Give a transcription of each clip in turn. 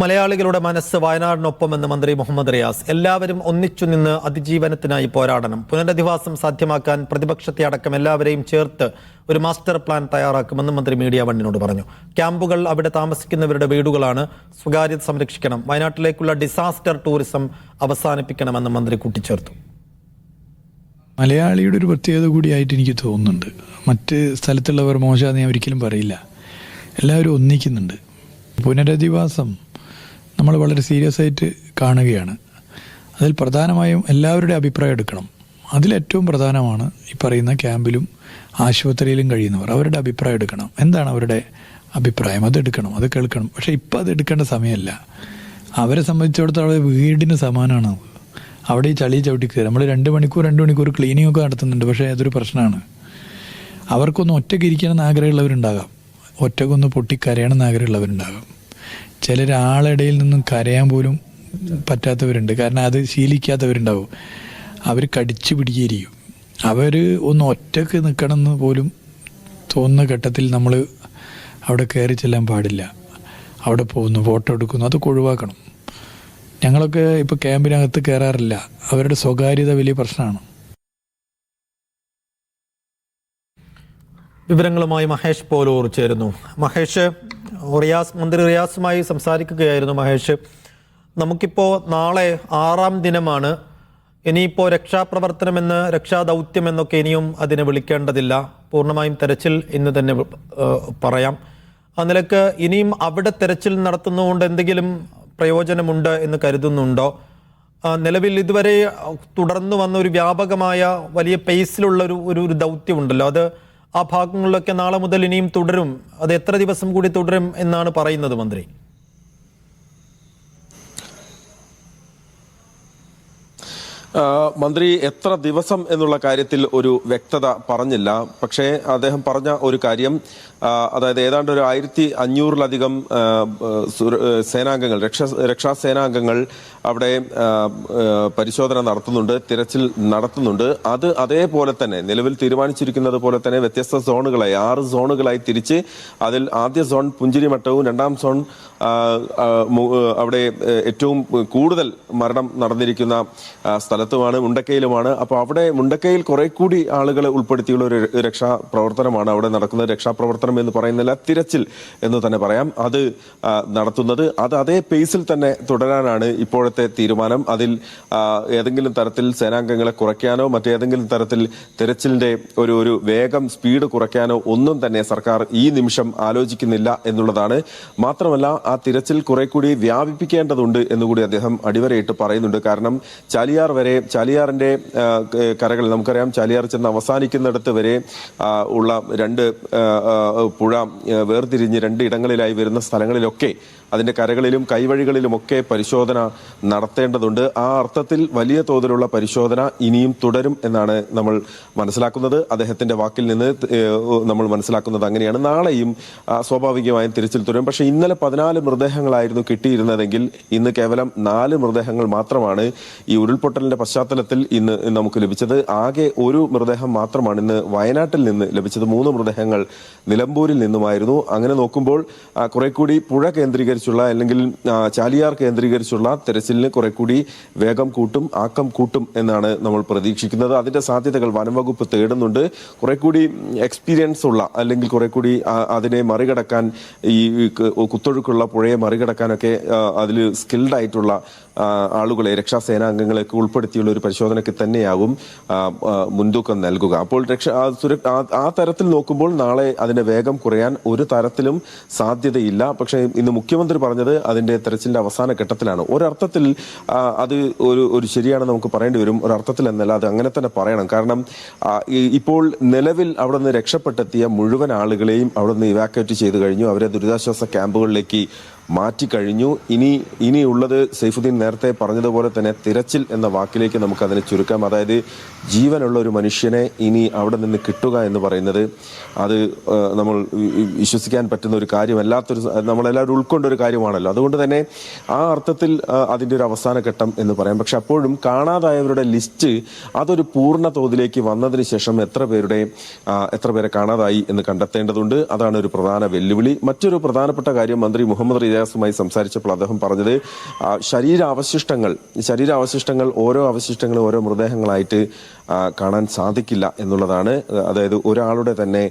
മലയാളികളുടെ മനസ്സ് വയനാടിനൊപ്പമെന്ന് മന്ത്രി മുഹമ്മദ് റിയാസ്. എല്ലാവരും ഒന്നിച്ചു നിന്ന് അതിജീവനത്തിനായി പോരാടണം. പുനരധിവാസം സാധ്യമാക്കാൻ പ്രതിപക്ഷത്തെ അടക്കം എല്ലാവരെയും ചേർത്ത് ഒരു മാസ്റ്റർ പ്ലാൻ തയ്യാറാക്കുമെന്ന് മന്ത്രി മീഡിയ വണ്ണിനോട് പറഞ്ഞു. ക്യാമ്പുകൾ അവിടെ താമസിക്കുന്നവരുടെ വീടുകളാണ്. സ്വകാര്യത സംരക്ഷിക്കണം. വയനാട്ടിലേക്കുള്ള ഡിസാസ്റ്റർ ടൂറിസം അവസാനിപ്പിക്കണമെന്ന് മന്ത്രി കൂട്ടിച്ചേർത്തു. മലയാളിയുടെ ഒരു പ്രത്യേകത കൂടിയായിട്ട് എനിക്ക് തോന്നുന്നുണ്ട്. മറ്റ് സ്ഥലത്തുള്ളവർ മോശമാണെന്ന് ഞാൻ ഒരിക്കലും പറയില്ല. എല്ലാവരും ഒന്നിക്കുന്നുണ്ട്. പുനരധിവാസം നമ്മൾ വളരെ സീരിയസ് ആയിട്ട് കാണുകയാണ്. അതിൽ പ്രധാനമായും എല്ലാവരുടെ അഭിപ്രായം എടുക്കണം. അതിലേറ്റവും പ്രധാനമാണ് ഈ പറയുന്ന ക്യാമ്പിലും ആശുപത്രിയിലും കഴിയുന്നവർ അവരുടെ അഭിപ്രായം എടുക്കണം. എന്താണ് അവരുടെ അഭിപ്രായം? അതെടുക്കണം അത് കേൾക്കണം. പക്ഷേ ഇപ്പം അത് എടുക്കേണ്ട സമയമല്ല. അവരെ സംബന്ധിച്ചിടത്തോളം വീടിന് സമാനമാണ് അവിടെ ഈ ചളി ചവിട്ടി കയറി നമ്മൾ രണ്ട് മണിക്കൂർ രണ്ട് മണിക്കൂർ ക്ലീനിങ് ഒക്കെ നടത്തുന്നുണ്ട് പക്ഷേ അതൊരു പ്രശ്നമാണ്. അവർക്കൊന്ന് ഒറ്റയ്ക്ക് ഇരിക്കണമെന്ന് ആഗ്രഹമുള്ളവരുണ്ടാകാം. ഒറ്റക്കൊന്ന് പൊട്ടി കരയണമെന്ന് ആഗ്രഹമുള്ളവരുണ്ടാകാം. ചിലർ ആളിടയിൽ നിന്നും കരയാൻ പോലും പറ്റാത്തവരുണ്ട്. കാരണം അത് ശീലിക്കാത്തവരുണ്ടാവും. അവർ കടിച്ചു പിടിക്കുകയായിരിക്കും. അവർ ഒന്ന് ഒറ്റയ്ക്ക് നിൽക്കണമെന്ന് പോലും തോന്നുന്ന ഘട്ടത്തിൽ നമ്മൾ അവിടെ കയറി ചെല്ലാൻ പാടില്ല. അവിടെ പോകുന്നു ഫോട്ടോ എടുക്കുന്നു അതൊക്കെ ഒഴിവാക്കണം ഞങ്ങളൊക്കെ ഇപ്പോൾ ക്യാമ്പിനകത്ത് കയറാറില്ല. അവരുടെ സ്വകാര്യത വലിയ പ്രശ്നമാണ്. വിവരങ്ങളുമായി മഹേഷ് പോലൂർ ചേരുന്നു. മഹേഷ് റിയാസ് മന്ത്രി റിയാസുമായി സംസാരിക്കുകയായിരുന്നു മഹേഷ്. നമുക്കിപ്പോൾ നാളെ ആറാം ദിനമാണ്. ഇനിയിപ്പോൾ രക്ഷാപ്രവർത്തനമെന്ന് രക്ഷാദൗത്യമെന്നൊക്കെ ഇനിയും അതിനെ വിളിക്കേണ്ടതില്ല. പൂർണമായും തെരച്ചിൽ എന്ന് തന്നെ പറയാം. ആ നിലയ്ക്ക് ഇനിയും അവിടെ തെരച്ചിൽ നടത്തുന്നതുകൊണ്ട് എന്തെങ്കിലും പ്രയോജനമുണ്ട് എന്ന് കരുതുന്നുണ്ടോ? നിലവിൽ ഇതുവരെ തുടർന്നു വന്ന ഒരു വ്യാപകമായ വലിയ പേസിലുള്ള ഒരു ഒരു ദൗത്യമുണ്ടല്ലോ. അത് ആ ഭാഗങ്ങളിലൊക്കെ നാളെ മുതൽ ഇനിയും തുടരും. അത് എത്ര ദിവസം കൂടി തുടരും എന്നാണ് പറയുന്നത് മന്ത്രി. മന്ത്രി എത്ര ദിവസം എന്നുള്ള കാര്യത്തിൽ ഒരു വ്യക്തത പറഞ്ഞില്ല. പക്ഷേ അദ്ദേഹം പറഞ്ഞ ഒരു കാര്യം അതായത് ഏതാണ്ട് ഒരു ആയിരത്തി അഞ്ഞൂറിലധികം സേനാംഗങ്ങൾ രക്ഷാ രക്ഷാസേനാംഗങ്ങൾ അവിടെ പരിശോധന നടത്തുന്നുണ്ട് തിരച്ചിൽ നടത്തുന്നുണ്ട്. അത് അതേപോലെ തന്നെ നിലവിൽ തീരുമാനിച്ചിരിക്കുന്നത് പോലെ തന്നെ വ്യത്യസ്ത സോണുകളായി ആറ് സോണുകളായി തിരിച്ച് അതിൽ ആദ്യ സോൺ പുഞ്ചിരിമട്ടവും രണ്ടാം സോൺ അവിടെ ഏറ്റവും കൂടുതൽ മരണം നടന്നിരിക്കുന്ന സ്ഥലത്തുമാണ് മുണ്ടക്കയിലുമാണ്. അപ്പോൾ അവിടെ മുണ്ടക്കയിൽ കുറെ കൂടി ആളുകളെ ഉൾപ്പെടുത്തിയുള്ള ഒരു രക്ഷാപ്രവർത്തനമാണ് അവിടെ നടക്കുന്നത്. രക്ഷാപ്രവർത്തനം എന്ന് പറയുന്നില്ല. തിരച്ചിൽ എന്ന് തന്നെ പറയാം. അത് നടത്തുന്നത്. അത് അതേ പേസിൽ തന്നെ തുടരാനാണ് ഇപ്പോഴത്തെ തീരുമാനം. അതിൽ ഏതെങ്കിലും തരത്തിൽ സേനാംഗങ്ങളെ കുറയ്ക്കാനോ മറ്റേതെങ്കിലും തരത്തിൽ തിരച്ചിലിന്റെ ഒരു ഒരു വേഗം സ്പീഡ് കുറയ്ക്കാനോ ഒന്നും തന്നെ സർക്കാർ ഈ നിമിഷം ആലോചിക്കുന്നില്ല എന്നുള്ളതാണ്. മാത്രമല്ല ആ തിരച്ചിൽ കുറെ കൂടി വ്യാപിപ്പിക്കേണ്ടതുണ്ട് എന്നുകൂടി അദ്ദേഹം അടിവരയിട്ട് പറയുന്നുണ്ട്. കാരണം ചാലിയാർ വരെ ചാലിയാറിന്റെ കരകൾ നമുക്കറിയാം. ചാലിയാർ ചെന്ന് അവസാനിക്കുന്നിടത്ത് വരെ ഉള്ള രണ്ട് പുഴ വേർതിരിഞ്ഞ് രണ്ട് ഇടങ്ങളിലായി വരുന്ന സ്ഥലങ്ങളിലൊക്കെ അതിന്റെ കരകളിലും കൈവഴികളിലുമൊക്കെ പരിശോധന നടത്തേണ്ടതുണ്ട്. ആ അർത്ഥത്തിൽ വലിയ തോതിലുള്ള പരിശോധന ഇനിയും തുടരും എന്നാണ് നമ്മൾ മനസ്സിലാക്കുന്നത്. അദ്ദേഹത്തിന്റെ വാക്കിൽ നിന്ന് നമ്മൾ മനസ്സിലാക്കുന്നത് അങ്ങനെയാണ്. നാളെയും സ്വാഭാവികമായും തിരച്ചിൽ തുടരും. പക്ഷേ ഇന്നലെ പതിനാല് മൃതദേഹങ്ങളായിരുന്നു കിട്ടിയിരുന്നതെങ്കിൽ ഇന്ന് കേവലം നാല് മൃതദേഹങ്ങൾ മാത്രമാണ് ഈ ഉരുൾപൊട്ടലിന്റെ പശ്ചാത്തലത്തിൽ ഇന്ന് നമുക്ക് ലഭിച്ചത്. ആകെ ഒരു മൃതദേഹം മാത്രമാണ് ഇന്ന് വയനാട്ടിൽ നിന്ന് ലഭിച്ചത്. മൂന്ന് മൃതദേഹങ്ങൾ നിലമ്പൂരിൽ നിന്നുമായിരുന്നു. അങ്ങനെ നോക്കുമ്പോൾ കുറെ കൂടി പുഴ കേന്ദ്രീകരിച്ചുള്ള അല്ലെങ്കിൽ ചാലിയാർ കേന്ദ്രീകരിച്ചുള്ള തെരച്ചിലിന് കുറെ കൂടി വേഗം കൂട്ടും ആക്കം കൂട്ടും എന്നാണ് നമ്മൾ പ്രതീക്ഷിക്കുന്നത്. അതിന്റെ സാധ്യതകൾ വനംവകുപ്പ് തേടുന്നുണ്ട്. കുറെ കൂടി എക്സ്പീരിയൻസ് ഉള്ള അല്ലെങ്കിൽ കുറെ കൂടി അതിനെ മറികടക്കാൻ ഈ കുത്തൊഴുക്കുള്ള പുഴയെ മറികടക്കാനൊക്കെ അതിൽ സ്കിൽഡ് ആയിട്ടുള്ള ആളുകളെ രക്ഷാസേനാംഗങ്ങളെയൊക്കെ ഉൾപ്പെടുത്തിയുള്ള ഒരു പരിശോധനയ്ക്ക് തന്നെയാകും മുൻതൂക്കം നൽകുക. അപ്പോൾ രക്ഷ ആ തരത്തിൽ നോക്കുമ്പോൾ നാളെ അതിന്റെ വേഗം കുറയാൻ ഒരു തരത്തിലും സാധ്യതയില്ല. പക്ഷേ ഇന്ന് മുഖ്യമന്ത്രി പറഞ്ഞത് അതിന്റെ തെരച്ചിലിന്റെ അവസാന ഘട്ടത്തിലാണ്. ഒരർത്ഥത്തിൽ അത് ഒരു ഒരു ശരിയാണെന്ന് നമുക്ക് പറയേണ്ടി വരും. ഒരർത്ഥത്തിൽ എന്നല്ല അത് അങ്ങനെ തന്നെ പറയണം. കാരണം ഇപ്പോൾ നിലവിൽ അവിടെ നിന്ന് രക്ഷപ്പെട്ടെത്തിയ മുഴുവൻ ആളുകളെയും അവിടെ നിന്ന് ഇവാക്വേറ്റ് ചെയ്ത് കഴിഞ്ഞു. അവരെ ദുരിതാശ്വാസ ക്യാമ്പുകളിലേക്ക് മാറ്റിക്കഴിഞ്ഞു. ഇനി ഇനിയുള്ളത് സൈഫുദ്ദീൻ നേരത്തെ പറഞ്ഞതുപോലെ തന്നെ തിരച്ചിൽ എന്ന വാക്കിലേക്ക് നമുക്ക് അതിനെ ചുരുക്കാം. അതായത് ജീവനുള്ള ഒരു മനുഷ്യനെ ഇനി അവിടെ നിന്ന് കിട്ടുക എന്ന് പറയുന്നത് അത് നമ്മൾ വിശ്വസിക്കാൻ പറ്റുന്ന ഒരു കാര്യമല്ലാത്തൊരു നമ്മളെല്ലാവരും ഉൾക്കൊണ്ട ഒരു കാര്യമാണല്ലോ. അതുകൊണ്ട് തന്നെ ആ അർത്ഥത്തിൽ അതിന്റെ ഒരു അവസാന ഘട്ടം എന്ന് പറയാം. പക്ഷെ അപ്പോഴും കാണാതായവരുടെ ലിസ്റ്റ് അതൊരു പൂർണ തോതിലേക്ക് വന്നതിന് ശേഷം എത്ര പേരുടെ എത്ര പേരെ കാണാതായി എന്ന് കണ്ടെത്തേണ്ടതുണ്ട്. അതാണ് ഒരു പ്രധാന വെല്ലുവിളി. മറ്റൊരു പ്രധാനപ്പെട്ട കാര്യം മന്ത്രി മുഹമ്മദ് റിയാസ് റിയാസുമായി സംസാരിച്ചപ്പോൾ അദ്ദേഹം പറഞ്ഞത് ശരീരാവശിഷ്ടങ്ങൾ ശരീരാവശിഷ്ടങ്ങൾ ഓരോ അവശിഷ്ടങ്ങളും ഓരോ മൃതദേഹങ്ങളായിട്ട് കാണാൻ സാധിക്കില്ല എന്നുള്ളതാണ്. അതായത് ഒരാളുടെ തന്നെ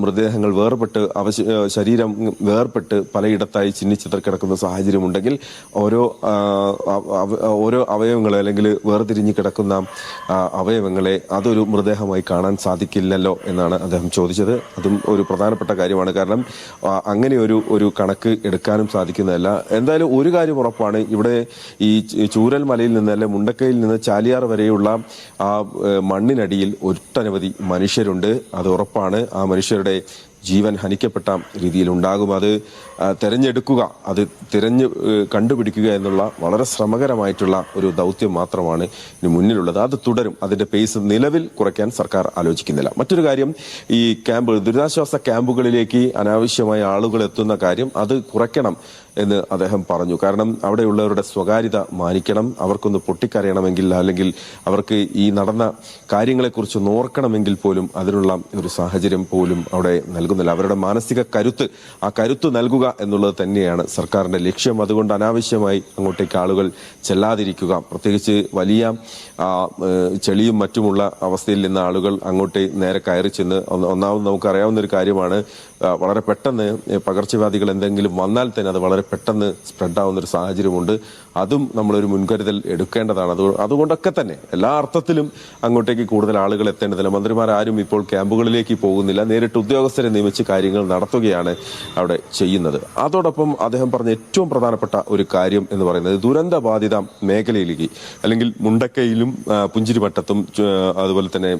മൃതദേഹങ്ങൾ വേർപെട്ട് അവശ ശരീരം വേർപെട്ട് പലയിടത്തായി ചിന്നിച്ചിതർ കിടക്കുന്ന സാഹചര്യം ഉണ്ടെങ്കിൽ ഓരോ ഓരോ അവയവങ്ങളെ അല്ലെങ്കിൽ വേർതിരിഞ്ഞ് കിടക്കുന്ന അവയവങ്ങളെ അതൊരു മൃതദേഹമായി കാണാൻ സാധിക്കില്ലല്ലോ എന്നാണ് അദ്ദേഹം ചോദിച്ചത്. അതും ഒരു പ്രധാനപ്പെട്ട കാര്യമാണ്. കാരണം അങ്ങനെ ഒരു ഒരു കണക്ക് എടുക്കാനും സാധിക്കുന്നതല്ല. എന്തായാലും ഒരു കാര്യം ഉറപ്പാണ്. ഇവിടെ ഈ ചൂരൽ മലയിൽ നിന്ന് അല്ലെ മുണ്ടക്കയിൽ നിന്ന് ചാലിയാർ വരെയുള്ള ആ മണ്ണിനടിയിൽ ഒട്ടനവധി മനുഷ്യരുണ്ട്. അത് ഉറപ്പാണ്. ആ മനുഷ്യരുടെ ജീവൻ ഹനിക്കപ്പെട്ട രീതിയിൽ ഉണ്ടാകും അത് തിരഞ്ഞെടുക്കുക അത് തിരഞ്ഞ് കണ്ടുപിടിക്കുക എന്നുള്ള വളരെ ശ്രമകരമായിട്ടുള്ള ഒരു ദൗത്യം മാത്രമാണ് ഇനി മുന്നിലുള്ളത്. അത് തുടരും. അതിന്റെ പേസ് നിലവിൽ കുറയ്ക്കാൻ സർക്കാർ ആലോചിക്കുന്നില്ല. മറ്റൊരു കാര്യം ഈ ക്യാമ്പ് ദുരിതാശ്വാസ ക്യാമ്പുകളിലേക്ക് അനാവശ്യമായ ആളുകൾ എത്തുന്ന കാര്യം അത് കുറയ്ക്കണം എന്ന് അദ്ദേഹം പറഞ്ഞു. കാരണം അവിടെയുള്ളവരുടെ സ്വകാര്യത മാനിക്കണം അവർക്കൊന്ന് പൊട്ടിക്കരയണമെങ്കിൽ അല്ലെങ്കിൽ അവർക്ക് ഈ നടന്ന കാര്യങ്ങളെക്കുറിച്ച് നോർക്കണമെങ്കിൽ പോലും അതിനുള്ള ഒരു സാഹചര്യം പോലും അവിടെ നൽകുന്നില്ല. അവരുടെ മാനസിക കരുത്ത് ആ കരുത്ത് നൽകുക എന്നുള്ളത് തന്നെയാണ് സർക്കാരിന്റെ ലക്ഷ്യം. അതുകൊണ്ട് അനാവശ്യമായി അങ്ങോട്ടേക്ക് ആളുകൾ ചെല്ലാതിരിക്കുക. പ്രത്യേകിച്ച് വലിയ ചെളിയും മറ്റുമുള്ള അവസ്ഥയിൽ നിന്ന് ആളുകൾ അങ്ങോട്ട് നേരെ കയറി ചെന്ന് ഒന്ന് ഒന്നാമത് നമുക്കറിയാവുന്ന ഒരു കാര്യമാണ്. വളരെ പെട്ടെന്ന് പകർച്ചവ്യാധികൾ എന്തെങ്കിലും വന്നാൽ തന്നെ അത് വളരെ പെട്ടെന്ന് സ്പ്രെഡ് ആവുന്ന ഒരു സാഹചര്യമുണ്ട്. അതും നമ്മളൊരു മുൻകരുതൽ എടുക്കേണ്ടതാണ്. അത് അതുകൊണ്ടൊക്കെ തന്നെ എല്ലാ അർത്ഥത്തിലും അങ്ങോട്ടേക്ക് കൂടുതൽ ആളുകൾ എത്തേണ്ടതില്ല. മന്ത്രിമാരാരും ഇപ്പോൾ ക്യാമ്പുകളിലേക്ക് പോകുന്നില്ല. നേരിട്ട് ഉദ്യോഗസ്ഥരെ നിയമിച്ച് കാര്യങ്ങൾ നടത്തുകയാണ് അവിടെ ചെയ്യുന്നത്. അതോടൊപ്പം അദ്ദേഹം പറഞ്ഞ ഏറ്റവും പ്രധാനപ്പെട്ട ഒരു കാര്യം എന്ന് പറയുന്നത് ദുരന്ത ബാധിത മേഖലയിലേക്ക് അല്ലെങ്കിൽ മുണ്ടക്കയിലും പുഞ്ചിരിമട്ടത്തും അതുപോലെ തന്നെ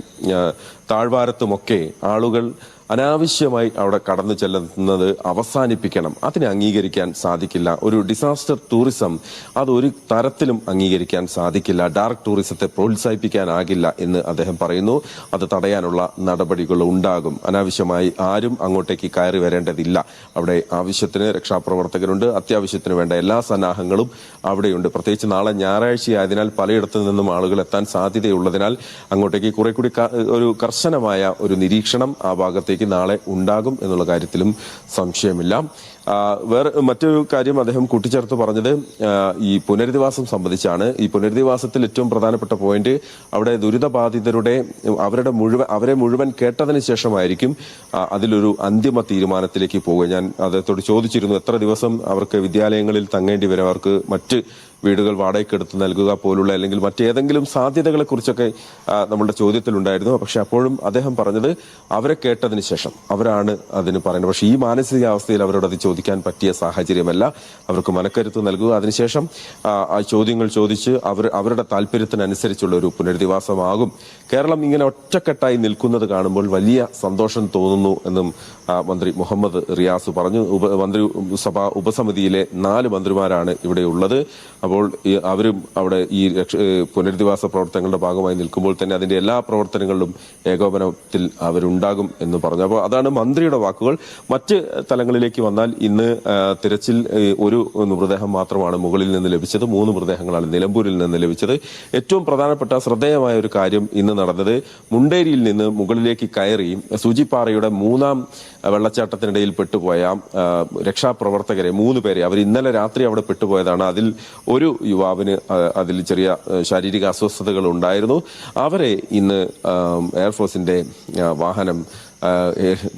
താഴ്വാരത്തുമൊക്കെ ആളുകൾ അനാവശ്യമായി അവിടെ കടന്നു ചെല്ലുന്നത് അവസാനിപ്പിക്കണം. അതിനെ അംഗീകരിക്കാൻ സാധിക്കില്ല. ഒരു ഡിസാസ്റ്റർ ടൂറിസം അത് ഒരു തരത്തിലും അംഗീകരിക്കാൻ സാധിക്കില്ല. ഡാർക്ക് ടൂറിസത്തെ പ്രോത്സാഹിപ്പിക്കാനാകില്ല എന്ന് അദ്ദേഹം പറയുന്നു. അത് തടയാനുള്ള നടപടികൾ ഉണ്ടാകും. അനാവശ്യമായി ആരും അങ്ങോട്ടേക്ക് കയറി വരേണ്ടതില്ല. അവിടെ ആവശ്യത്തിന് രക്ഷാപ്രവർത്തകരുണ്ട്. അത്യാവശ്യത്തിന് വേണ്ട എല്ലാ സന്നാഹങ്ങളും അവിടെയുണ്ട്. പ്രത്യേകിച്ച് നാളെ ഞായറാഴ്ചയായതിനാൽ പലയിടത്തു നിന്നും ആളുകൾ എത്താൻ സാധ്യതയുള്ളതിനാൽ അങ്ങോട്ടേക്ക് കുറെ കൂടി ഒരു കർശനമായ ഒരു നിരീക്ഷണം ആ ഭാഗത്തേക്ക് നാളെ ഉണ്ടാകും എന്നുള്ള കാര്യത്തിലും സംശയമില്ല. വേറെ മറ്റൊരു കാര്യം അദ്ദേഹം കൂട്ടിച്ചേർത്ത് പറഞ്ഞത് ഈ പുനരധിവാസം സംബന്ധിച്ചാണ്. ഈ പുനരധിവാസത്തിൽ ഏറ്റവും പ്രധാനപ്പെട്ട പോയിന്റ് അവിടെ ദുരിതബാധിതരുടെ അവരുടെ മുഴുവൻ അവരെ മുഴുവൻ കേട്ടതിന് ശേഷമായിരിക്കും അതിലൊരു അന്തിമ തീരുമാനത്തിലേക്ക് പോവുക ഞാൻ അദ്ദേഹത്തോട് ചോദിച്ചിരുന്നു എത്ര ദിവസം അവർക്ക് വിദ്യാലയങ്ങളിൽ തങ്ങേണ്ടി വരും? അവർക്ക് മറ്റ് വീടുകൾ വാടകയ്ക്കെടുത്ത് നൽകുക പോലുള്ള അല്ലെങ്കിൽ മറ്റേതെങ്കിലും സാധ്യതകളെ കുറിച്ചൊക്കെ നമ്മളുടെ ചോദ്യത്തിലുണ്ടായിരുന്നു. പക്ഷെ അപ്പോഴും അദ്ദേഹം പറഞ്ഞത് അവരെ കേട്ടതിന് ശേഷം. അവരാണ് അതിന് പറയുന്നത്. പക്ഷേ ഈ മാനസികാവസ്ഥയിൽ അവരോട് അത് ചോദിക്കാൻ പറ്റിയ സാഹചര്യമല്ല. അവർക്ക് മനക്കരുത്ത് നൽകുക. അതിനുശേഷം ചോദ്യങ്ങൾ ചോദിച്ച് അവർ അവരുടെ താല്പര്യത്തിനനുസരിച്ചുള്ള ഒരു പുനരധിവാസമാകും. കേരളം ഇങ്ങനെ ഒറ്റക്കെട്ടായി നിൽക്കുന്നത് കാണുമ്പോൾ വലിയ സന്തോഷം തോന്നുന്നു എന്നും മന്ത്രി മുഹമ്മദ് റിയാസ് പറഞ്ഞു. ഉപ മന്ത്രി സഭാ ഉപസമിതിയിലെ നാല് മന്ത്രിമാരാണ് ഇവിടെ ഉള്ളത്. അപ്പോൾ അവരും അവിടെ ഈ പുനരധിവാസ പ്രവർത്തനങ്ങളുടെ ഭാഗമായി നിൽക്കുമ്പോൾ തന്നെ അതിന്റെ എല്ലാ പ്രവർത്തനങ്ങളിലും ഏകോപനത്തിൽ അവരുണ്ടാകും എന്ന് പറഞ്ഞു. അപ്പോൾ അതാണ് മന്ത്രിയുടെ വാക്കുകൾ. മറ്റ് തലങ്ങളിലേക്ക് വന്നാൽ ഇന്ന് തിരച്ചിൽ ഒരു മൃതദേഹം മാത്രമാണ് മുകളിൽ നിന്ന് ലഭിച്ചത്. മൂന്ന് മൃതദേഹങ്ങളാണ് നിലമ്പൂരിൽ നിന്ന് ലഭിച്ചത്. ഏറ്റവും പ്രധാനപ്പെട്ട ശ്രദ്ധേയമായ ഒരു കാര്യം ഇന്ന് നടന്നത് മുണ്ടേരിയിൽ നിന്ന് മുകളിലേക്ക് കയറി സൂചിപ്പാറയുടെ മൂന്നാം വെള്ളച്ചാട്ടത്തിനിടയിൽ പെട്ടുപോയ രക്ഷാപ്രവർത്തകരെ മൂന്ന് പേരെ അവർ ഇന്നലെ രാത്രി അവിടെ പെട്ടുപോയതാണ്. അതിൽ ഒരു യുവാവിന് അതിൽ ചെറിയ ശാരീരിക അസ്വസ്ഥതകൾ ഉണ്ടായിരുന്നു. അവരെ ഇന്ന് എയർഫോഴ്സിന്റെ വാഹനം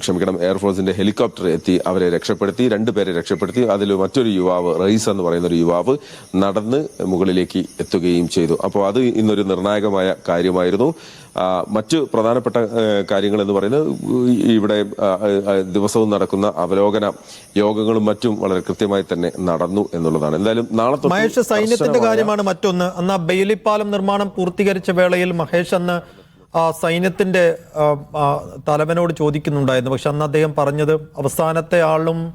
ക്ഷമിക്കണം എയർഫോഴ്സിന്റെ ഹെലികോപ്റ്റർ എത്തി അവരെ രക്ഷപ്പെടുത്തി രണ്ടുപേരെ രക്ഷപ്പെടുത്തി. അതിൽ മറ്റൊരു യുവാവ് റൈസ് എന്ന് പറയുന്ന ഒരു യുവാവ് നടന്ന് മുകളിലേക്ക് എത്തുകയും ചെയ്തു. അപ്പോൾ അത് ഇന്നൊരു നിർണായകമായ കാര്യമായിരുന്നു. മറ്റ് പ്രധാനപ്പെട്ട കാര്യങ്ങൾ എന്ന് പറയുന്നത് ഇവിടെ ദിവസവും നടക്കുന്ന അവലോകന യോഗങ്ങളും മറ്റും വളരെ കൃത്യമായി തന്നെ നടന്നു എന്നുള്ളതാണ്. എന്തായാലും നാളെ മഹേഷ് സൈന്യത്തിന്റെ കാര്യമാണ് മറ്റൊന്ന്. അന്ന് ബെയിലിപ്പാലം നിർമ്മാണം പൂർത്തീകരിച്ച വേളയിൽ മഹേഷ് അന്ന് ആ ആ, തലവനോട് ചോദിക്കുന്നുണ്ടായിരുന്നു. പക്ഷെ അന്ന് അദ്ദേഹം പറഞ്ഞത് അവസാനത്തെ ആളും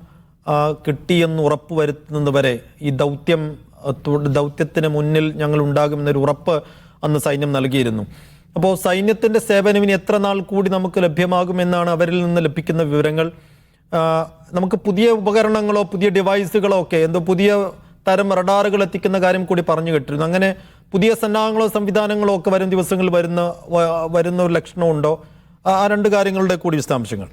കിട്ടിയെന്ന് ഉറപ്പ് ഉറപ്പുവരുത്തുന്നതുവരെ ഈ ദൗത്യം ദൗത്യത്തിന് മുന്നിൽ ഞങ്ങൾ ഉണ്ടാകുമെന്നൊരു ഉറപ്പ് അന്ന് സൈന്യം നൽകിയിരുന്നു. അപ്പോൾ സൈന്യത്തിന്റെ സേവനം ഇനി എത്ര നാൾ കൂടി നമുക്ക് ലഭ്യമാകുമെന്നാണ് അവരിൽ നിന്ന് ലഭിക്കുന്ന വിവരങ്ങൾ. നമുക്ക് പുതിയ ഉപകരണങ്ങളോ പുതിയ ഡിവൈസുകളോ ഒക്കെ എന്തോ പുതിയ തരം റഡാറുകൾ എത്തിക്കുന്ന കാര്യം കൂടി പറഞ്ഞു കേട്ടിരുന്നു. അങ്ങനെ പുതിയ സന്നാഹങ്ങളോ സംവിധാനങ്ങളോ ഒക്കെ വരും ദിവസങ്ങളിൽ വരുന്ന വരുന്ന ഒരു ലക്ഷണമുണ്ടോ? ആ രണ്ട് കാര്യങ്ങളുടെ കൂടി വിശദാംശങ്ങൾ.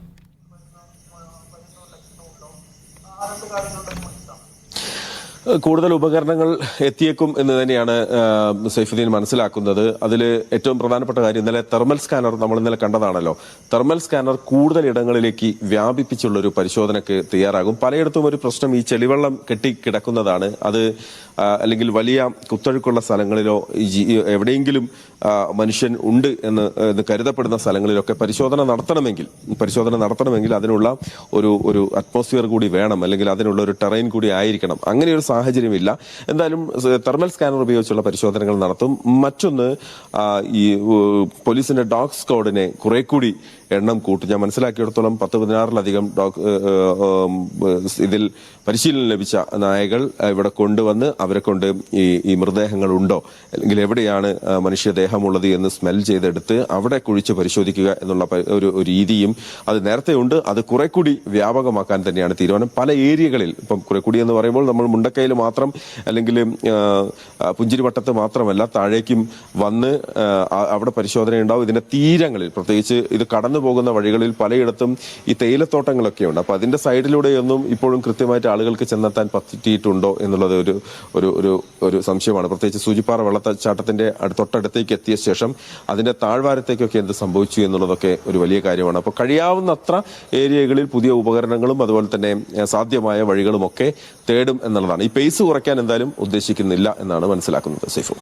കൂടുതൽ ഉപകരണങ്ങൾ എത്തിയേക്കും എന്ന് തന്നെയാണ് സൈഫുദ്ദീൻ മനസ്സിലാക്കുന്നത്. അതിൽ ഏറ്റവും പ്രധാനപ്പെട്ട കാര്യം ഇന്നലെ തെർമൽ സ്കാനർ നമ്മൾ ഇന്നലെ കണ്ടതാണല്ലോ. തെർമൽ സ്കാനർ കൂടുതൽ ഇടങ്ങളിലേക്ക് വ്യാപിപ്പിച്ചുള്ള ഒരു പരിശോധനയ്ക്ക് തയ്യാറാകും. പലയിടത്തും ഒരു പ്രശ്നം ഈ ചെളിവെള്ളം കെട്ടിക്കിടക്കുന്നതാണ്. അത് അല്ലെങ്കിൽ വലിയ കുത്തൊഴുക്കുള്ള സ്ഥലങ്ങളിലോ എവിടെയെങ്കിലും മനുഷ്യൻ ഉണ്ട് എന്ന് കരുതപ്പെടുന്ന സ്ഥലങ്ങളിലൊക്കെ പരിശോധന നടത്തണമെങ്കിൽ പരിശോധന നടത്തണമെങ്കിൽ അതിനുള്ള ഒരു ഒരു അറ്റ്മോസ്ഫിയർ കൂടി വേണം അല്ലെങ്കിൽ അതിനുള്ള ഒരു ടെറൈൻ കൂടി ആയിരിക്കണം. അങ്ങനെ ഒരു സാഹചര്യമില്ല. എന്തായാലും തെർമൽ സ്കാനർ ഉപയോഗിച്ചുള്ള പരിശോധനകൾ നടത്തും. മറ്റൊന്ന് ഈ പോലീസിന്റെ ഡോഗ് സ്ക്വാഡിനെ കുറെ കൂടി എണ്ണം കൂട്ടും. ഞാൻ മനസ്സിലാക്കിയിടത്തോളം പത്ത് പതിനാറിലധികം ഡോഗ് ഇതിൽ പരിശീലനം ലഭിച്ച നായകൾ ഇവിടെ കൊണ്ടുവന്ന് അവരെ കൊണ്ട് ഈ ഈ മൃതദേഹങ്ങൾ ഉണ്ടോ അല്ലെങ്കിൽ എവിടെയാണ് മനുഷ്യദേഹമുള്ളത് എന്ന് സ്മെൽ ചെയ്തെടുത്ത് അവിടെ കുഴിച്ച് പരിശോധിക്കുക എന്നുള്ള ഒരു രീതിയും അത് നേരത്തെ ഉണ്ട് അത് കുറെ കൂടി വ്യാപകമാക്കാൻ തന്നെയാണ് തീരുമാനം. പല ഏരിയകളിൽ ഇപ്പം കുറെ കൂടി എന്ന് പറയുമ്പോൾ നമ്മൾ മുണ്ടക്കയിൽ മാത്രം അല്ലെങ്കിൽ പുഞ്ചിരിവട്ടത്ത് മാത്രമല്ല താഴേക്കും വന്ന് അവിടെ പരിശോധന ഉണ്ടാവും ഇതിന്റെ തീരങ്ങളിൽ പ്രത്യേകിച്ച് ഇത് കടന്നു പോകുന്ന വഴികളിൽ പലയിടത്തും ഈ തേയിലത്തോട്ടങ്ങളൊക്കെ ഉണ്ട്. അപ്പോൾ അതിന്റെ സൈഡിലൂടെയൊന്നും ഇപ്പോഴും കൃത്യമായിട്ട് ആളുകൾക്ക് ചെന്നെത്താൻ പറ്റിയിട്ടുണ്ടോ എന്നുള്ളത് ഒരു ഒരു ഒരു ഒരു സംശയമാണ്. പ്രത്യേകിച്ച് സൂചിപ്പാറ വെള്ളച്ചാട്ടത്തിന്റെ അടു- തൊട്ടടുത്തേക്ക് എത്തിയ ശേഷം അതിന്റെ താഴ്വാരത്തേക്കൊക്കെ എന്ത് സംഭവിച്ചു എന്നുള്ളതൊക്കെ ഒരു വലിയ കാര്യമാണ്. അപ്പോൾ കഴിയാവുന്നത്ര ഏരിയകളിൽ പുതിയ ഉപകരണങ്ങളും അതുപോലെ തന്നെ സാധ്യമായ വഴികളുമൊക്കെ തേടും എന്നുള്ളതാണ്. പേസ് കുറയ്ക്കാൻ എന്തായാലും ഉദ്ദേശിക്കുന്നില്ല എന്നാണ് മനസ്സിലാക്കുന്നത് സൈഫു